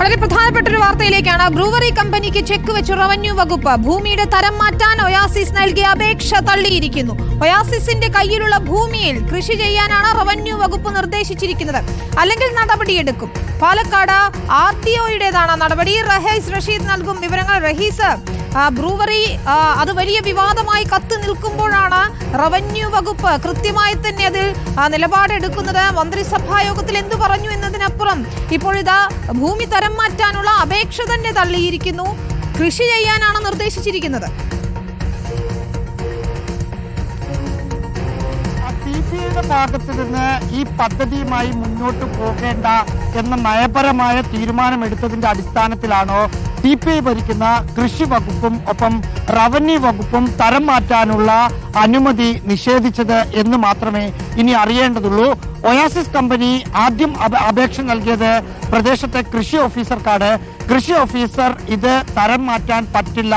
വളരെ പ്രധാനപ്പെട്ട ഒരു വാർത്തയിലേക്കാണ്. ബ്രൂവറി കമ്പനിക്ക് ചെക്ക് വെച്ച് റവന്യൂ വകുപ്പ് ഭൂമിയുടെ തരം മാറ്റാൻ ഒയാസിസ് നൽകിയ അപേക്ഷ തള്ളിയിരിക്കുന്നു. ഒയാസിസിന്റെ കയ്യിലുള്ള ഭൂമിയിൽ കൃഷി ചെയ്യാനാണ് റവന്യൂ വകുപ്പ് നിർദ്ദേശിച്ചിരിക്കുന്നത്. അല്ലെങ്കിൽ നടപടിയെടുക്കും. പാലക്കാട് ആർ ടി ഒയുടേതാണ് നടപടി. റഹീസ് റഷീദ് നൽകും വിവരങ്ങൾ. റഹീസ് ബ്രൂവറി അത് വലിയ വിവാദമായി കത്ത് നിൽക്കുമ്പോഴാണ് റവന്യൂ വകുപ്പ് കൃത്യമായി തന്നെ അതിൽ നിലപാടെടുക്കുന്നത്. മന്ത്രിസഭായോഗത്തിൽ എന്തു പറഞ്ഞു എന്നതിനപ്പുറം ഇപ്പോഴിതാ ഭൂമി തരം മാറ്റാനുള്ള അപേക്ഷ തന്നെ തള്ളിയിരിക്കുന്നു. കൃഷി ചെയ്യാനാണ് നിർദ്ദേശിച്ചിരിക്കുന്നത്. ഐയുടെ ഭാഗത്ത് നിന്ന് ഈ പദ്ധതിയുമായി മുന്നോട്ട് പോകേണ്ട എന്ന നയപരമായ തീരുമാനമെടുത്തതിന്റെ അടിസ്ഥാനത്തിലാണോ സി പി ഐ ഭരിക്കുന്ന കൃഷി വകുപ്പും ഒപ്പം റവന്യൂ വകുപ്പും തരം മാറ്റാനുള്ള അനുമതി നിഷേധിച്ചത് എന്ന് മാത്രമേ ഇനി അറിയേണ്ടതുള്ളൂ. ഒയാസിസ് കമ്പനി ആദ്യം അപേക്ഷ നൽകിയത് പ്രദേശത്തെ കൃഷി ഓഫീസർക്കാണ്. കൃഷി ഓഫീസർ ഇത് തരം മാറ്റാൻ പറ്റില്ല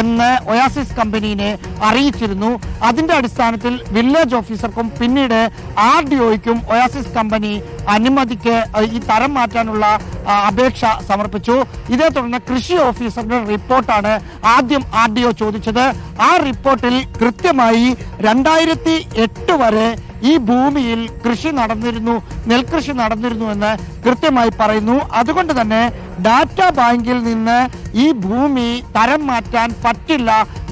എന്ന് ഒയാസിസ് കമ്പനീനെ അറിയിച്ചിരുന്നു. അതിന്റെ അടിസ്ഥാനത്തിൽ വില്ലേജ് ഓഫീസർക്കും പിന്നീട് ആർ ഡി ഒയ്ക്കും ഒയാസിസ് കമ്പനി അനുമതിക്ക് ഈ തരം മാറ്റാനുള്ള അപേക്ഷ സമർപ്പിച്ചു. ഇതേ തുടർന്ന് കൃഷി ഓഫീസറുടെ റിപ്പോർട്ടാണ് ആദ്യം ആർ ഡി ഒ ചോദിച്ചത്. ആ റിപ്പോർട്ടിൽ കൃത്യമായി രണ്ടായിരത്തി എട്ട് വരെ ഈ ഭൂമിയിൽ കൃഷി നടന്നിരുന്നു നെൽകൃഷി നടന്നിരുന്നു എന്ന് കൃത്യമായി പറയുന്നു. അതുകൊണ്ട് തന്നെ ഡാറ്റ ബാങ്കിൽ നിന്ന് ഈ ഭൂമി തരം മാറ്റാൻ പറ്റില്ല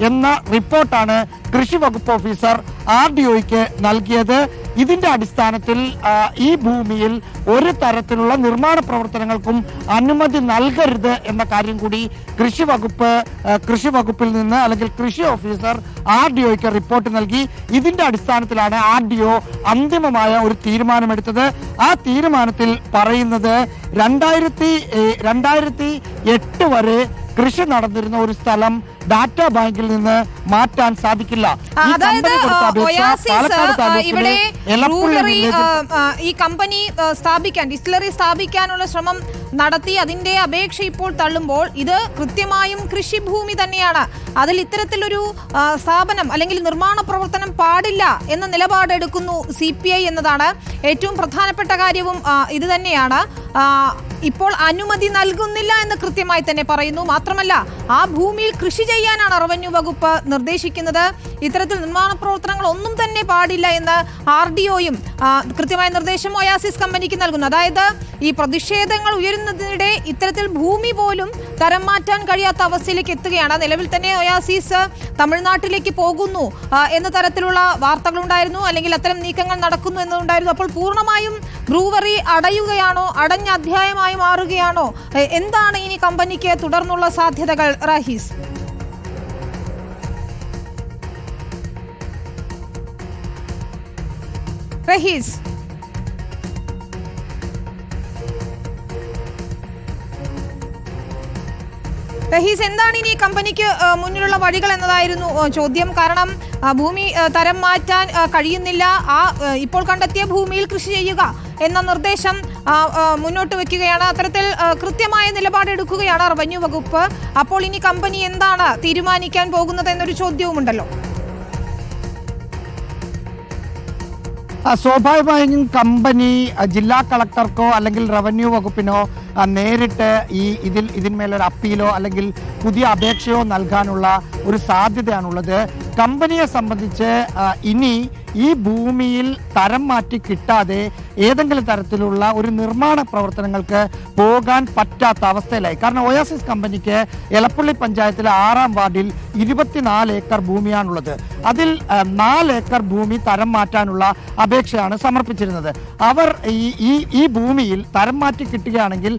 എന്ന റിപ്പോർട്ടാണ് കൃഷി വകുപ്പ് ഓഫീസർ ആർ ഡി ഒയ്ക്ക് നൽകിയത്. ഇതിന്റെ അടിസ്ഥാനത്തിൽ ഈ ഭൂമിയിൽ ഒരു തരത്തിലുള്ള നിർമ്മാണ പ്രവർത്തനങ്ങൾക്കും അനുമതി നൽകരുത് എന്ന കാര്യം കൂടി കൃഷി വകുപ്പ് കൃഷി വകുപ്പിൽ നിന്ന് അല്ലെങ്കിൽ കൃഷി ഓഫീസർ ആർ ഡി ഒയ്ക്ക് റിപ്പോർട്ട് നൽകി. ഇതിന്റെ അടിസ്ഥാനത്തിലാണ് ആർ ഡി ഒ അന്തിമമായ ഒരു തീരുമാനമെടുത്തത്. ആ തീരുമാനത്തിൽ പറയുന്നത് രണ്ടായിരത്തി രണ്ടായിരത്തി എട്ട് വരെ കൃഷി നടന്നിരുന്ന ഒരു സ്ഥലം ഡാറ്റ ബാങ്കിൽ നിന്ന് മാറ്റാൻ സാധിക്കില്ല. ഇവിടെ ബ്രൂവറി ഈ കമ്പനി സ്ഥാപിക്കാൻ ഡിസ്റ്റിലറി സ്ഥാപിക്കാനുള്ള ശ്രമം നടത്തി അതിന്റെ അപേക്ഷ ഇപ്പോൾ തള്ളുമ്പോൾ ഇത് കൃത്യമായും കൃഷിഭൂമി തന്നെയാണ്. അതിൽ ഇത്തരത്തിലൊരു സ്ഥാപനം അല്ലെങ്കിൽ നിർമ്മാണ പ്രവർത്തനം പാടില്ല എന്ന നിലപാടെടുക്കുന്നു സി പി ഐ എന്നതാണ്. ഏറ്റവും പ്രധാനപ്പെട്ട കാര്യവും ഇത് തന്നെയാണ്. ഇപ്പോൾ അനുമതി നൽകുന്നില്ല എന്ന് കൃത്യമായി തന്നെ പറയുന്നു. മാത്രമല്ല ആ ഭൂമിയിൽ കൃഷി ചെയ്യാനാണ് റവന്യൂ വകുപ്പ് നിർദ്ദേശിക്കുന്നത്. ഇത്തരത്തിൽ നിർമ്മാണ പ്രവർത്തനങ്ങൾ ഒന്നും തന്നെ പാടില്ല എന്ന് ആർ ഡി ഒയും കൃത്യമായ നിർദ്ദേശം ഒയാസിസ് കമ്പനിക്ക് നൽകുന്നു. അതായത് ഈ പ്രതിഷേധങ്ങൾ ഉയരുന്നതിനിടെ ഇത്തരത്തിൽ ഭൂമി പോലും തരം മാറ്റാൻ കഴിയാത്ത അവസ്ഥയിലേക്ക് എത്തുകയാണ്. നിലവിൽ തന്നെ ഒയാസിസ് തമിഴ്നാട്ടിലേക്ക് പോകുന്നു എന്ന തരത്തിലുള്ള വാർത്തകളുണ്ടായിരുന്നു. അല്ലെങ്കിൽ അത്തരം നീക്കങ്ങൾ നടക്കുന്നു എന്നുണ്ടായിരുന്നു. അപ്പോൾ പൂർണമായും ബ്രൂവറി അടയുകയാണോ? അടഞ്ഞ അധ്യായമായി? മാറുകയാണോ? എന്താണ് ഇനി കമ്പനിക്ക് തുടർന്നുള്ള സാധ്യതകൾ? റഹീസ്. റഹീസ് റഹീസ് എന്താണ് ഇനി കമ്പനിക്ക് മുന്നിലുള്ള വഴികൾ എന്നതായിരുന്നു ചോദ്യം. കാരണം ഭൂമി തരം മാറ്റാൻ കഴിയുന്നില്ല. ആ ഇപ്പോൾ കണ്ടെത്തിയ ഭൂമിയിൽ കൃഷി ചെയ്യുക എന്ന നിർദ്ദേശം മുന്നോട്ട് വെക്കുകയാണ്. അത്തരത്തിൽ കൃത്യമായ നിലപാടെടുക്കുകയാണ് റവന്യൂ വകുപ്പ്. അപ്പോൾ ഇനി കമ്പനി എന്താണ് തീരുമാനിക്കാൻ പോകുന്നത് എന്നൊരു ചോദ്യവുമുണ്ടല്ലോ. സ്വാഭാവികമായും കമ്പനി ജില്ലാ കളക്ടർക്കോ അല്ലെങ്കിൽ റവന്യൂ വകുപ്പിനോ നേരിട്ട് ഈ ഇതിൽ ഇതിന്മേലൊരു അപ്പീലോ അല്ലെങ്കിൽ പുതിയ അപേക്ഷയോ നൽകാനുള്ള ഒരു സാധ്യതയാണുള്ളത്. കമ്പനിയെ സംബന്ധിച്ച് ഇനി ഈ ഭൂമിയിൽ തരം മാറ്റി കിട്ടാതെ ഏതെങ്കിലും തരത്തിലുള്ള ഒരു നിർമ്മാണ പ്രവർത്തനങ്ങൾക്ക് പോകാൻ പറ്റാത്ത അവസ്ഥയിലായി. കാരണം ഒയാസിസ് കമ്പനിക്ക് എലപ്പള്ളി പഞ്ചായത്തിലെ ആറാം വാർഡിൽ ഇരുപത്തിനാല് ഏക്കർ ഭൂമിയാണുള്ളത്. അതിൽ നാല് ഏക്കർ ഭൂമി തരം മാറ്റാനുള്ള അപേക്ഷയാണ് സമർപ്പിച്ചിരുന്നത്. അവർ ഈ ഈ ഭൂമിയിൽ തരം മാറ്റി കിട്ടുകയാണെങ്കിൽ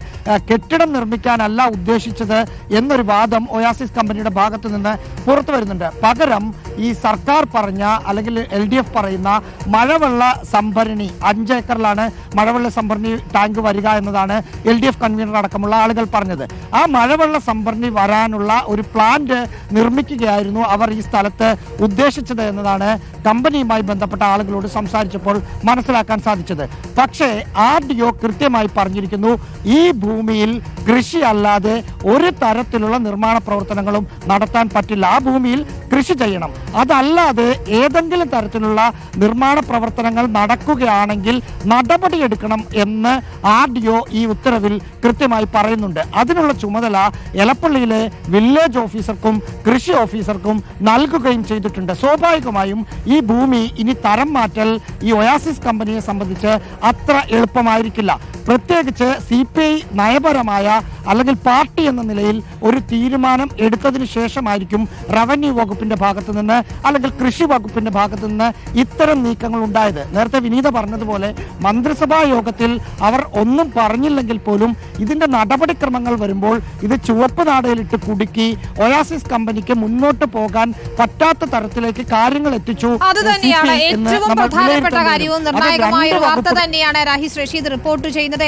കെട്ടിടം നിർമ്മിക്കാനല്ല ഉദ്ദേശിച്ചത് എന്നൊരു വാദം ഒയാസിസ് കമ്പനിയുടെ ഭാഗത്തു നിന്ന് പുറത്തു വരുന്നുണ്ട് പകരം ഈ സർക്കാർ പറഞ്ഞ അല്ലെങ്കിൽ എൽ ഡി എഫ് പറയുന്ന മഴവെള്ള സംഭരണി അഞ്ച് ഏക്കറിലാണ് മഴവെള്ള സംഭരണി ടാങ്ക് വരിക എന്നതാണ് എൽ ഡി എഫ് കൺവീനർ അടക്കമുള്ള ആളുകൾ പറഞ്ഞത്. ആ മഴവെള്ള സംഭരണി വരാനുള്ള ഒരു പ്ലാന്റ് നിർമ്മിക്കുകയായിരുന്നു അവർ ഈ സ്ഥലത്ത് ഉദ്ദേശിച്ചത് എന്നതാണ് കമ്പനിയുമായി ബന്ധപ്പെട്ട ആളുകളോട് സംസാരിച്ചപ്പോൾ മനസ്സിലാക്കാൻ സാധിച്ചത്. പക്ഷേ ആർ ഡി ഒ കൃത്യമായി പറഞ്ഞിരിക്കുന്നു ഈ ഭൂമിയിൽ കൃഷി അല്ലാതെ ഒരു തരത്തിലുള്ള നിർമ്മാണ പ്രവർത്തനങ്ങളും നടത്താൻ പറ്റില്ല. ആ ഭൂമിയിൽ കൃഷി ചെയ്യണം. അതല്ലാതെ ഏതെങ്കിലും തരത്തിലുള്ള നിർമ്മാണ പ്രവർത്തനങ്ങൾ നടക്കുകയാണെങ്കിൽ നടപടിയെടുക്കണം എന്ന് ആർ ഡി ഒ ഈ ഉത്തരവിൽ കൃത്യമായി പറയുന്നുണ്ട്. അതിനുള്ള ചുമതല എലപ്പള്ളിയിലെ വില്ലേജ് ഓഫീസർക്കും കൃഷി ഓഫീസർക്കും നൽകുകയും ചെയ്തിട്ടുണ്ട്. സ്വാഭാവികമായും ഈ ഭൂമി ഇനി തരം മാറ്റൽ ഈ ഒയാസിസ് കമ്പനിയെ സംബന്ധിച്ച് അത്ര എളുപ്പമായിരിക്കില്ല. പ്രത്യേകിച്ച് സി പി ഐ നയപരമായ അല്ലെങ്കിൽ പാർട്ടി എന്ന നിലയിൽ ഒരു തീരുമാനം എടുത്തതിന് ശേഷമായിരിക്കും റവന്യൂ വകുപ്പിന്റെ ഭാഗത്ത് നിന്ന് അല്ലെങ്കിൽ കൃഷി വകുപ്പിന്റെ ഭാഗത്ത് നിന്ന് ഇത്തരം നീക്കങ്ങൾ ഉണ്ടായത്. നേരത്തെ വിനീത പറഞ്ഞതുപോലെ മന്ത്രിസഭാ യോഗത്തിൽ അവർ ഒന്നും പറഞ്ഞില്ലെങ്കിൽ പോലും ഇതിന്റെ നടപടിക്രമങ്ങൾ വരുമ്പോൾ ഇത് ചുവപ്പ് നാടയിലിട്ട് കുടുക്കി ഒയാസിസ് കമ്പനിക്ക് മുന്നോട്ട് പോകാൻ പറ്റാത്ത തരത്തിലേക്ക് കാര്യങ്ങൾ എത്തിച്ചു. അത് തന്നെയാണ് ഏറ്റവും പ്രധാനപ്പെട്ട കാര്യവും നിർണായകമായ വാർത്ത വകുപ്പ് തന്നെയാണ് രാഹിസ് റഷീദ് റിപ്പോർട്ട് ചെയ്യുന്നത്.